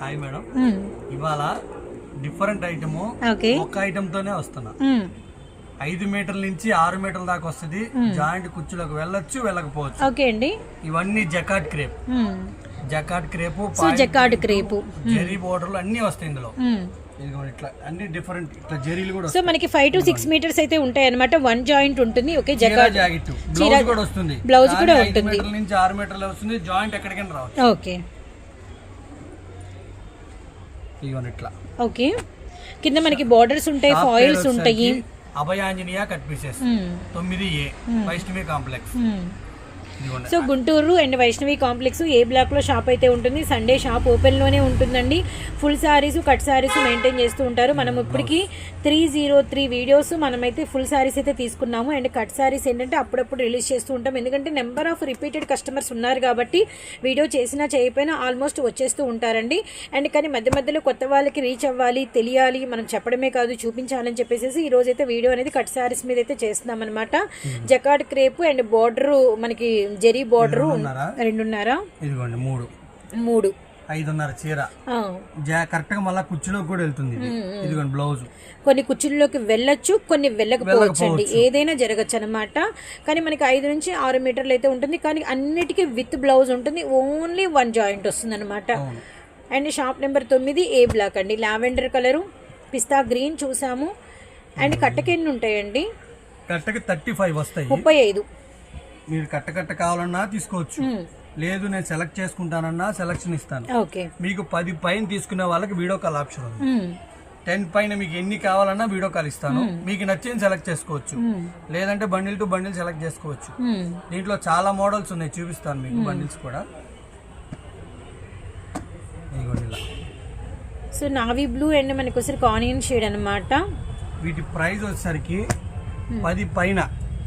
Hi madam. ఇవాళ different item ఒక item తోనే వస్తున్నా. ఐదు మీటర్ల నుంచి ఆరు మీటర్ల దాకా వస్తుంది. జాయింట్ కుర్చీలోకి వెళ్ళొచ్చు వెళ్ళకపోవచ్చు. ఓకే అండి. ఇవన్నీ jacquard crepe. Jacquard crepe jacquard crepe zari బోర్డర్లు అన్ని వస్తాయి ఇందులో. ఇట్లా అన్ని డిఫరెంట్ ఇట్లా జెరీలు కూడా సో మనకి ఫైవ్ టు సిక్స్ మీటర్స్ అయితే ఉంటాయి అనమాట వన్ జాయింట్ ఉంటుంది ఓకే జకార్డ్ జాకెట్. బ్లౌజ్ కూడా వస్తుంది. బ్లౌజ్ కూడా ఉంటుంది. నుంచి ఆరు మీటర్లు వస్తుంది. జాయింట్ ఎక్కడికైనా రావచ్చు. ఓకే. ఇదిగోండి ఇట్లా ఓకే. కింద మనకి బార్డర్స్ ఉంటాయి ఫాయిల్స్ ఉంటాయి. Abhayanjaneya cut pieces. మ్మ్. తొమ్మిది A Vaishnavi complex. So Guntur and Vaishnavi complex A బ్లాక్లో షాప్ అయితే ఉంటుంది. సండే షాప్ ఓపెన్లోనే ఉంటుందండి. Full sarees cut sarees maintain చేస్తూ ఉంటారు. మనం ఇప్పటికి త్రీ జీరో త్రీ వీడియోస్ మనమైతే ఫుల్ సారీస్ అయితే తీసుకున్నాము. అండ్ కట్ సారీస్ ఏంటంటే అప్పుడప్పుడు రిలీజ్ చేస్తూ ఉంటాం. ఎందుకంటే నెంబర్ ఆఫ్ రిపీటెడ్ కస్టమర్స్ ఉన్నారు కాబట్టి వీడియో చేసినా చేయకపోయినా ఆల్మోస్ట్ వచ్చేస్తూ ఉంటారండి. అండ్ కానీ మధ్య మధ్యలో కొత్త వాళ్ళకి రీచ్ అవ్వాలి తెలియాలి మనం చెప్పడమే కాదు చూపించాలని చెప్పేసి ఈ రోజు అయితే వీడియో అనేది కట్ సారీస్ మీద అయితే చేస్తున్నాం అనమాట జకాడ్ క్రేప్ అండ్ బార్డర్ మనకి జెరీ బార్డర్ రెండున్నర? ఇదిగోండి మూడు. మూడు. ఐదున్నర చీర. కరెక్ట్గా మళ్ళీ కుర్చీలోకి కూడా వెళ్తుంది ఇది. ఇదిగోండి బ్లౌజ్. కొన్ని కుర్చీల్లోకి వెళ్ళొచ్చు కొన్ని వెళ్ళకపోవచ్చు అండి. ఏదైనా జరగచ్చు అనమాట కానీ మనకి ఐదు నుంచి ఆరు మీటర్లు అయితే ఉంటుంది. కానీ అన్నిటికీ విత్ బ్లౌజ్ ఉంటుంది. ఓన్లీ వన్ జాయింట్ వస్తుంది అనమాట. అండ్ షాప్ నెంబర్ తొమ్మిది ఏ బ్లాక్ అండి. లావెండర్ కలరు పిస్తా గ్రీన్ చూసాము. అండ్ కట్టకి ఎన్ని ఉంటాయండి? కరెక్ట్గా థర్టీ ఫైవ్ వస్తాయి. ముప్పై ఐదు. మీరు కట్ట కట్ట కావాలన్నా తీసుకోవచ్చు. లేదు నేను సెలెక్ట్ చేసుకుంటానన్నా సెలెక్షన్ ఇస్తాను. మీకు పది పైన తీసుకునే వాళ్ళకి వీడియో కాల్ ఆప్షన్ ఉంది. టెన్ పైన మీకు ఎన్ని కావాలన్నా వీడియో కాల్ ఇస్తాను. మీకు నచ్చింది సెలెక్ట్ చేసుకోవచ్చు. లేదంటే బండిల్ టు బండిల్ సెలెక్ట్ చేసుకోవచ్చు. దీంట్లో చాలా మోడల్స్ ఉన్నాయి చూపిస్తాను మీకు బండిల్స్ కూడా. సో నావీ బ్లూ అండ్ మనకి వచ్చరికి ఆనియన్ షేడ్ అనమాట వీటి ప్రైస్ వచ్చేసరికి పది పైన.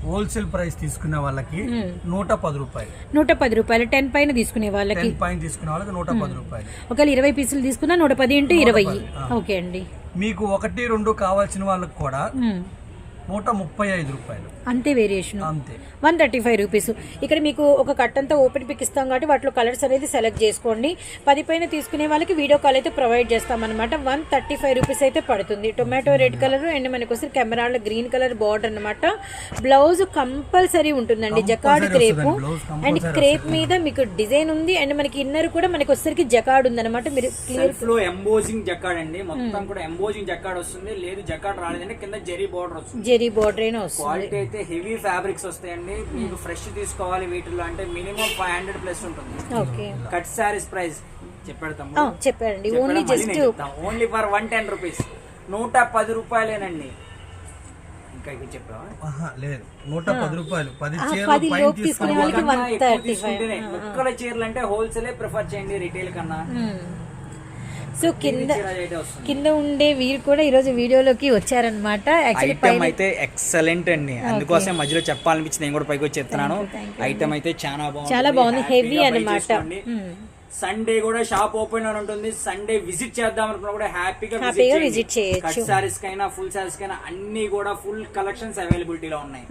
హోల్సేల్ ప్రైస్ తీసుకునే వాళ్ళకి నూట పది రూపాయలు. నూట పది రూపాయలు. టెన్ పైన తీసుకునే వాళ్ళకి. టెన్ పైన తీసుకునే వాళ్ళకి నూట పది రూపాయలు. ఒకవేళ ఇరవై పీసులు తీసుకున్నా నూట పది ఇంటూ ఇరవై. ఓకే అండి. మీకు ఒకటి రెండు కావాల్సిన వాళ్ళకి కూడా. నూట ముప్పై ఐదు రూపాయలు. అంతే వేరియేషన్ అంతే. One thirty five rupees. ఇక్కడ మీకు ఒక కట్ అంతా ఓపెన్ పిక్ ఇస్తాం కాబట్టి వాటిలో కలర్స్ అనేది సెలెక్ట్ చేసుకోండి. పది పైన తీసుకునే వాళ్ళకి వీడియో కాల్ అయితే ప్రొవైడ్ చేస్తాం అనమాట వన్ థర్టీ ఫైవ్ రూపీస్ అయితే పడుతుంది. టొమాటో రెడ్ కలర్ అండ్ మనకి వస్తే కెమెరాలో గ్రీన్ కలర్ బార్డర్ అనమాట బ్లౌజ్ కంపల్సరీ ఉంటుందండి. Jacquard crepe. అండ్ క్రేప్ మీద మీకు డిజైన్ ఉంది. అండ్ మనకి ఇన్నర్ కూడా మనకి వచ్చేసరికి జకాడ్ ఉంది అనమాట మీరు క్లియర్లో ఎంబోజింగ్ జక్కాడ్ అండి. మొత్తం కూడా ఎంబోజింగ్ జక్కాడ్ వస్తుంది. లేదు జక్కాడ్ రాలేదంటే కింద జెరీ బార్డర్ వస్తుంది. జెరీ బార్డర్ అయినా వస్తుంది. క్వాలిటీ అయితే హెవీ ఫ్యాబ్రిక్స్ వస్తాయండి. మీకు ఫ్రెష్ తీసుకోవాలి వీటిలో అంటే మినిమం ఫైవ్ హండ్రెడ్ ప్లస్ ఉంటుంది. ఓకే. కట్ సారీస్ ప్రైస్ చెప్పేడతాం ఆ, చెప్పారండి. Only just only for one ten rupees నూట పది రూపాయలేనండి. ఇంకా ఇక్కడ చెప్పావా? ఆహా, లేదు. నూట పది రూపాయలు. పది చీరలు తీసుకునే వాళ్ళకి చీరలు అంటే హోల్సేలే ప్రిఫర్ చేయండి రిటైల్ కన్నా. సో కింద కింద ఉండే వీరు కూడా ఈరోజు వీడియోలోకి వచ్చారన్నమాట. యాక్చువల్లీ ఐటమ్ అయితే ఎక్సలెంట్ అండి. అందుకోసం మధ్యలో చెప్పాలనిపించింది. నేను కూడా పైకి వచ్చి చెప్తున్నాను. ఐటమ్ అయితే చాలా బాగుంది చాలా బాగుంది, అన్నమాట. చేసుకోండి. సండే కూడా షాప్ ఓపెన్లో ఉంటుంది. సండే విజిట్ చేద్దాం అనుకున్నా కూడా హ్యాపీగా హ్యాపీగా visit చేయొచ్చు. కట్ సారీస్ కైనా ఫుల్ సారీస్ కైనా అన్ని కూడా ఫుల్ కలెక్షన్స్ అవైలబిలిటీలో ఉన్నాయి.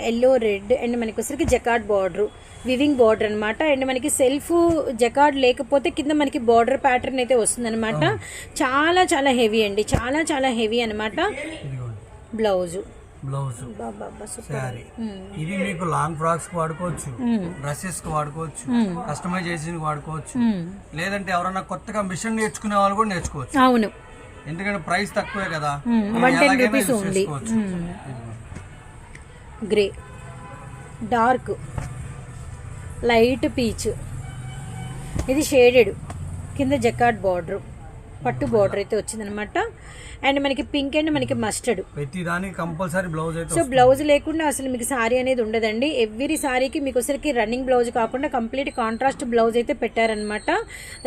ఎల్లో రెడ్ అండ్ మనకి వచ్చరికి జకార్డ్ బార్డర్ వివింగ్ బార్డర్ అన్నమాట. అండ్ మనకి సెల్ఫ్ జకార్డ్ లేకపోతే కింద మనకి బార్డర్ ప్యాటర్న్ అయితే వస్తుందన్నమాట. చాలా చాలా హెవీ అండి. చాలా చాలా హెవీ అన్నమాట. ఇదిగోండి. బ్లౌజ్. బ్లౌజ్. శారీ. ఇది మీకు లాంగ్ ఫ్రాక్స్కి వాడుకోవచ్చు డ్రెస్సెస్కి వాడుకోవచ్చు కస్టమైజేషన్ వాడుకోవచ్చు. లేదంటే ఎవరైనా కొత్తగా మిషన్ నేర్చుకునే వాళ్ళు కూడా నేర్చుకోవచ్చు. అవును. ఎందుకంటే ప్రైస్ తక్కువే కదా. One ten rupees grey dark light peach. ఇది షేడెడ్ కింద జకాట్ బార్డర్. పట్టు బార్డర్ అయితే వచ్చిందనమాట అండ్ మనకి పింక్ అండ్ మనకి mustard. Compulsory blouse so blouse లేకుండా అసలు మీకు సారీ అనేది ఉండదండి. ఎవ్రీ సారీకి మీకు వచ్చరికి రన్నింగ్ బ్లౌజ్ కాకుండా కంప్లీట్ కాంట్రాస్ట్ బ్లౌజ్ అయితే పెట్టారనమాట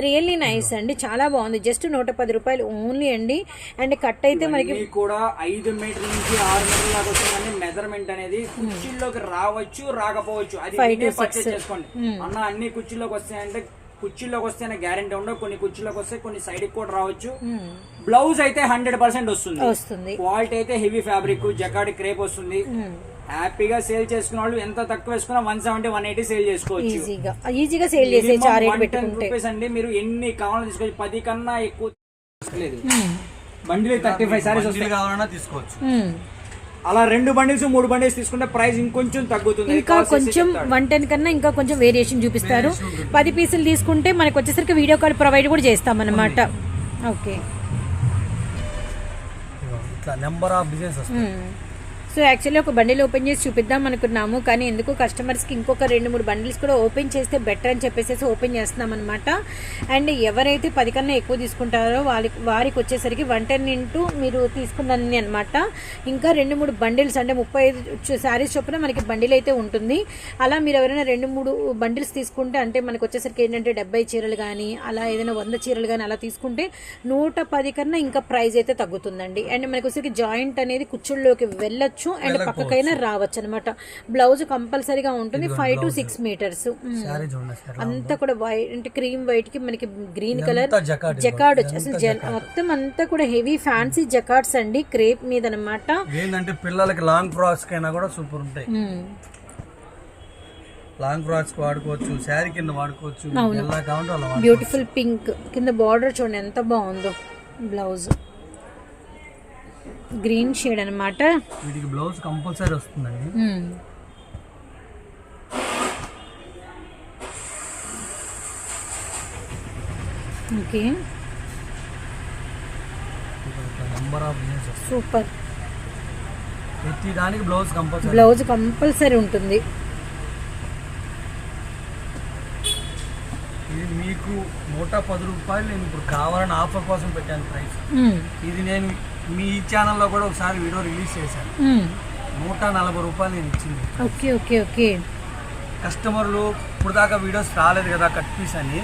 రియల్లీ నైస్ అండి. చాలా బాగుంది. జస్ట్ నూట పది రూపాయలు ఓన్లీ అండి. అండ్ కట్ అయితే మనకి కూడా ఐదు మీటర్ నుంచి ఆరు మీటర్ దాకా వస్తుందండి. మెజర్మెంట్ అనేది కుర్చీల్లోకి రావచ్చు రాకపోవచ్చు. అది చేసుకోండి. అన్న అన్ని కుర్చీలోకి వస్తాయంటే కుర్చీలోకి వస్తేనే గ్యారెంటీ ఉండవు. కొన్ని కుర్చీలోకి వస్తే కొన్ని సైడ్ కూడా రావచ్చు. బ్లౌజ్ అయితే హండ్రెడ్ పర్సెంట్ వస్తుంది. వస్తుంది. క్వాలిటీ అయితే హెవీ ఫ్యాబ్రిక్ జకాడి క్రేప్ వస్తుంది. హ్యాపీగా సేల్ చేసుకున్న వాళ్ళు ఎంత తక్కువ వేసుకున్నా one seventy one eighty sale చేసుకోవచ్చు. ఈజీగా ఈజీగా సేల్ చేసే ఆ రేట్ పెట్టుకుంటే. రూపీస్ అండి. మీరు ఎన్ని కావాలో తీసుకోవచ్చు. పది కన్నా ఎక్కువ లేదు బండిల్ థర్టీ ఫైవ్ సారీస్ కావాలన్నా తీసుకోవచ్చు. అలా రెండు బండిల్స్ మూడు బండిల్స్ తీసుకుంటే ప్రైస్ ఇంకొంచెం తగ్గుతుంది. ఇంకా కొంచెం వన్ టెన్ కన్నా ఇంకా కొంచెం వేరియేషన్ చూపిస్తారు. పది పీసులు తీసుకుంటే మనకు వచ్చేసరికి వీడియో కాల్ ప్రొవైడ్ కూడా చేస్తాం అన్నమాట ఓకే. ఇట్లా నెంబర్ ఆఫ్ డిజైన్స్ వస్తాయి. సో యాక్చువల్లీ ఒక బండిల్ ఓపెన్ చేసి చూపిద్దాం అనుకున్నాము కానీ ఎందుకు కస్టమర్స్కి ఇంకొక రెండు మూడు బండిల్స్ కూడా ఓపెన్ చేస్తే బెటర్ అని చెప్పేసి ఓపెన్ చేస్తున్నాం అనమాట అండ్ ఎవరైతే పది కన్నా ఎక్కువ తీసుకుంటారో వాళ్ళకి వారికి వచ్చేసరికి వన్ టెన్ ఇంటూ మీరు తీసుకున్నన్ని అనమాట ఇంకా రెండు మూడు బండిల్స్ అంటే ముప్పై ఐదు శారీస్ చొప్పున మనకి బండిల్ అయితే ఉంటుంది. అలా మీరు ఎవరైనా రెండు మూడు బండిల్స్ తీసుకుంటే అంటే మనకు వచ్చేసరికి ఏంటంటే డెబ్బై చీరలు కానీ అలా ఏదైనా వంద చీరలు కానీ అలా తీసుకుంటే నూట పది కన్నా ఇంకా ప్రైస్ అయితే తగ్గుతుందండి. అండ్ మనకు వచ్చేసరికి జాయింట్ అనేది కుచ్చుల్లోకి వెళ్ళొచ్చు. అండ్ పక్కకైనా రావచ్చు అనమాట బ్లౌజ్ కంపల్సరీగా ఉంటుంది ఫైవ్ టు సిక్స్ మీటర్స్ అంతా కూడా వైట్ అంటే క్రీమ్ వైట్కి మనకి గ్రీన్ కలర్ ఇదంతా జకార్డ్ ఇదిగో. జకార్డ్ వచ్చి అసలు జన్- మొత్తం అంతా కూడా హెవీ ఫ్యాన్సీ జకార్డ్స్ అండి క్రేప్ మీద అనమాట ఏంటంటే పిల్లలకి లాంగ్ ఫ్రాక్స్ కైనా కూడా సూపర్ ఉంటాయి. లాంగ్ ఫ్రాక్స్ వాడుకోవచ్చు శారీ కింద వాడుకోవచ్చు బ్యూటిఫుల్ పింక్ కింద బార్డర్ చూడండి ఎంత బాగుందో బ్లౌజ్. గ్రీన్ షేడ్ అనమాట వీటికి బ్లౌజ్ కంపల్సరీ వస్తుందండి. ఓకే. Number of super. ప్రతి దానికి బ్లౌజ్ కంపల్సరీ. బ్లౌజ్ కంపల్సరీ ఉంటుంది. ఇది మీకు నూట పది రూపాయలు నేను ఇప్పుడు కావాలని ఆఫర్ కోసం పెట్టాను ప్రైస్. ఇది నేను మీ ఛానల్లో కూడా ఒకసారి వీడియో రిలీజ్ చేశాను. నూట నలభై రూపాయలు నేను ఇచ్చింది. Okay okay okay. కస్టమర్లు ఇప్పుడు దాకా వీడియోస్ రాలేదు కదా కట్ పీస్ అని.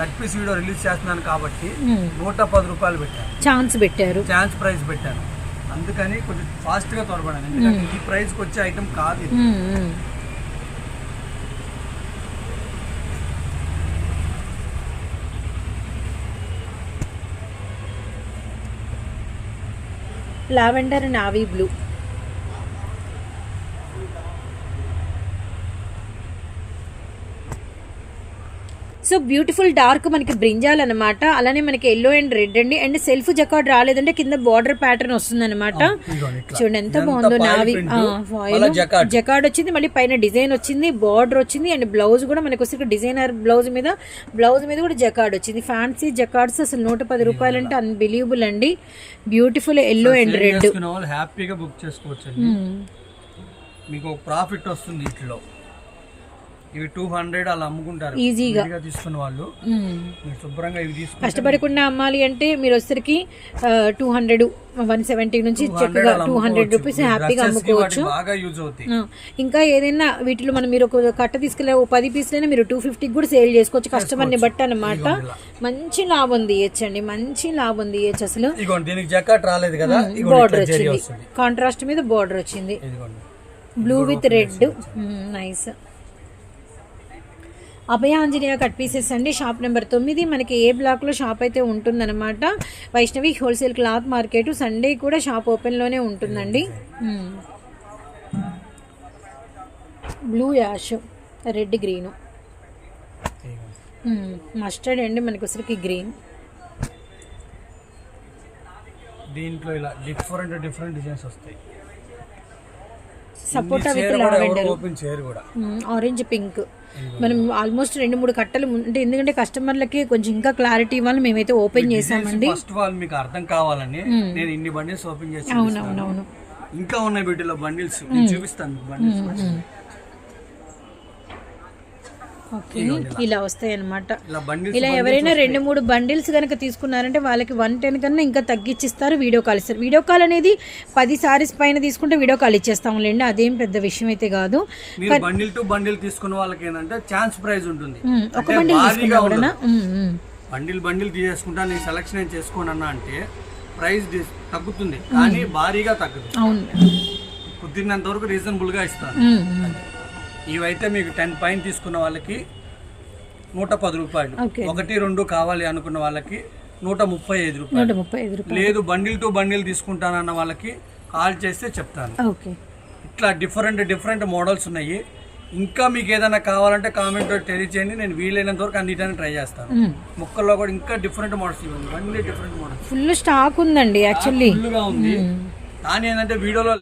కట్ పీస్ వీడియో రిలీజ్ చేస్తున్నాను కాబట్టి. నూట పది రూపాయలు పెట్టాను. ఛాన్స్ పెట్టారు. ఛాన్స్ ప్రైస్ పెట్టాను. అందుకని కొంచెం ఫాస్ట్గా త్వరపడాను ఎందుకంటే ఈ ప్రైస్కి వచ్చే ఐటమ్ కాదు lavender navy blue. So beautiful dark మనకి బ్రింజాల్ అనమాట అలానే మనకి ఎల్లో అండ్ రెడ్ అండి. అండ్ సెల్ఫ్ జకార్డ్ రాలేదంటే కింద బార్డర్ ప్యాటర్న్ వస్తుంది అనమాట ఇట్లా. చూడండి ఎంత బాగుందో నావి. జకార్డ్ వచ్చింది మళ్ళీ పైన డిజైన్ వచ్చింది బార్డర్ వచ్చింది అండ్ బ్లౌజ్ కూడా మనకి వచ్చి డిజైనర్ బ్లౌజ్ మీద బ్లౌజ్ మీద కూడా జకార్డ్ వచ్చింది. ఫ్యాన్సీ జకార్డ్స్ అసలు నూట పది రూపాయలు అంటే అన్బిలీవబుల్ అండి. బ్యూటిఫుల్ ఎల్లో అండ్ రెడ్ హ్యాపీగా బుక్ చేసుకోవచ్చు మీకు ప్రాఫిట్ వస్తుంది వీటిలో ఇవి టూ హండ్రెడ్ అలా అమ్ముకుంటారు. ఈజీగా. విడిగా తీసుకున్న వాళ్ళు. మీరు శుభ్రంగా ఇవి తీసుకుంటే కష్టపడకుండా అమ్మాలి అంటే మీరు వచ్చరికి టూ హండ్రెడ్ వన్ సెవెంటీ నుంచి 200 చక్కగా టూ హండ్రెడ్. రూపీస్ హ్యాపీగా అమ్ముకోవచ్చు. వాటికి బాగా యూజ్ అవుతాయి. ఆ, ఇంకా ఏదైనా వీటిలో మనం మీరు ఒక కట్ట తీసుకెళ్ళే ఓ పది పీసులైనా మీరు టూ ఫిఫ్టీకి కూడా సేల్ చేసుకోవచ్చు. కస్టమర్ని బట్టి అనమాట మంచి లాభం తీయచ్చండి మంచి లాభం తీయచ్చు అసలు. ఇదిగోండి దీనికి జకాట్ రాలేదు కదా? ఇదిగోండి బార్డర్ వచ్చింది. కాంట్రాస్ట్ మీద బార్డర్ వచ్చింది. Blue with red nice Abhaya Anjaneya cut pieces అండి. షాప్ నెంబర్ తొమ్మిది. మనకి ఏ బ్లాక్లో షాప్ అయితే ఉంటుందన్నమాట. Vaishnavi wholesale cloth market Sunday కూడా షాప్ ఓపెన్లోనే ఉంటుందండి. Blue ash red green. Mustard అండి మనకి వచ్చరికి గ్రీన్. దీంట్లో ఇలా డిఫరెంట్ డిఫరెంట్ డిజైన్స్ వస్తాయి. సపోటా విత్ లావెండర్ ఓపెన్ చేయరు కూడా ఆరెంజ్ పింక్ మనం ఆల్మోస్ట్ రెండు మూడు కట్టలు అంటే ఎందుకంటే కస్టమర్లకి కొంచెం ఇంకా క్లారిటీ ఇవ్వాలి మేమైతే ఓపెన్ చేసామండి ఫస్ట్ ఆల్ మీకు అర్థం కావాలని నేను ఇన్ని బండిల్స్ ఓపెన్ చేసి అవునవునవును. ఇంకా ఉన్నాయి వీటిలో బండిల్స్ చూపిస్తాను బండిల్స్ ఇలా. వస్తాయి అనమాట ఇలా ఎవరైనా రెండు మూడు బండిల్స్ కనుక తీసుకున్నారంటే వాళ్ళకి వన్ టెన్ కన్నా ఇంకా తగ్గించిస్తారు వీడియో కాల్ ఇస్తారు. వీడియో కాల్ అనేది పది సారీస్ పైన తీసుకుంటే వీడియో కాల్ ఇచ్చేస్తాంలేండి అదేం పెద్ద విషయం అయితే కాదు. బండిల్ టు బండిల్ తీసుకున్న వాళ్ళకి ఏంటంటే ఛాన్స్ ప్రైజ్ ఉంటుంది. ఒక బండిల్ తీసుకున్నా. బండిల్ బండిల్ తీసేసుకుంటా నేను సెలక్షన్ ఏం చేసుకోను అన్నా అంటే ప్రైస్ తగ్గుతుంది. కానీ భారీగా తగ్గదు అవును. కుదిరినంత వరకు రీజనబుల్గా ఇస్తాను. ఇవైతే మీకు టెన్ పైన తీసుకున్న వాళ్ళకి నూట పది రూపాయలు. ఒకటి రెండు కావాలి అనుకున్న వాళ్ళకి నూట ముప్పై ఐదు రూపాయలు. లేదు బండిల్ టు బండిల్ తీసుకుంటానన్న వాళ్ళకి కాల్ చేస్తే చెప్తాను. ఇట్లా డిఫరెంట్ డిఫరెంట్ మోడల్స్ ఉన్నాయి. ఇంకా మీకు ఏదైనా కావాలంటే కామెంట్ తెలియచేయండి. నేను వీలైనంత వరకు అన్నిటిని ట్రై చేస్తాను. ముక్కల్లో కూడా ఇంకా డిఫరెంట్ మోడల్స్ ఇవ్వండి అన్ని డిఫరెంట్ మోడల్స్. ఫుల్ స్టాక్ ఉందండి యాక్చువల్లీ. ఫుల్గా ఉంది. కానీ ఏంటంటే వీడియోలో